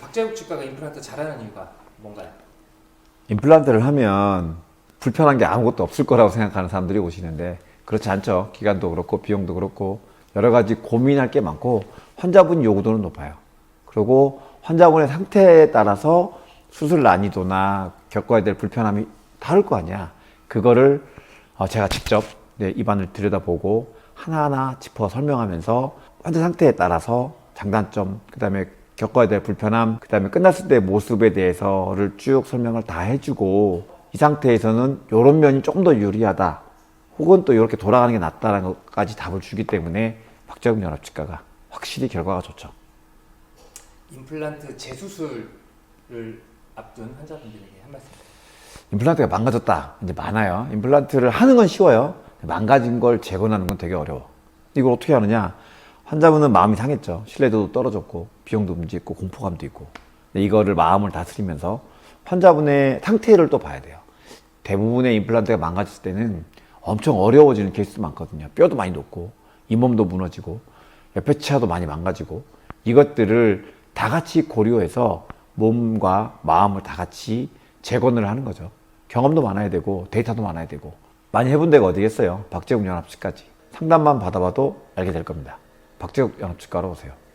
박재욱 치과가 임플란트 잘하는 이유가 뭔가요? 임플란트를 하면 불편한 게 아무것도 없을 거라고 생각하는 사람들이 오시는데 그렇지 않죠. 기간도 그렇고 비용도 그렇고 여러 가지 고민할 게 많고 환자분 요구도는 높아요. 그리고 환자분의 상태에 따라서 수술 난이도나 겪어야 될 불편함이 다를 거 아니야. 그거를 어, 제가 직접 내 입안을 들여다보고 하나하나 짚어 설명하면서 환자 상태에 따라서 장단점, 그 다음에 겪어야 될 불편함, 그 다음에 끝났을 때 모습에 대해서를 쭉 설명을 다 해주고 이 상태에서는 이런 면이 조금 더 유리하다. 혹은 또 이렇게 돌아가는 게 낫다라는 것까지 답을 주기 때문에 박재국 연합 치과가 확실히 결과가 좋죠. 임플란트 재수술을 앞둔 환자분들에게 한 말씀. 임플란트가 망가졌다. 이제 많아요. 임플란트를 하는 건 쉬워요. 망가진 걸 재건하는 건 되게 어려워. 이걸 어떻게 하느냐? 환자분은 마음이 상했죠. 신뢰도도 떨어졌고, 비용도 문제 있고, 공포감도 있고. 이거를 마음을 다스리면서 환자분의 상태를 또 봐야 돼요. 대부분의 임플란트가 망가졌을 때는 엄청 어려워지는 케이스 많거든요. 뼈도 많이 녹고, 잇몸도 무너지고, 옆에 치아도 많이 망가지고, 이것들을 다 같이 고려해서 몸과 마음을 다 같이 재건을 하는 거죠. 경험도 많아야 되고, 데이터도 많아야 되고, 많이 해본 데가 어디겠어요? 박재국 연합치까지. 상담만 받아봐도 알게 될 겁니다. 박재국 연합치과로 오세요.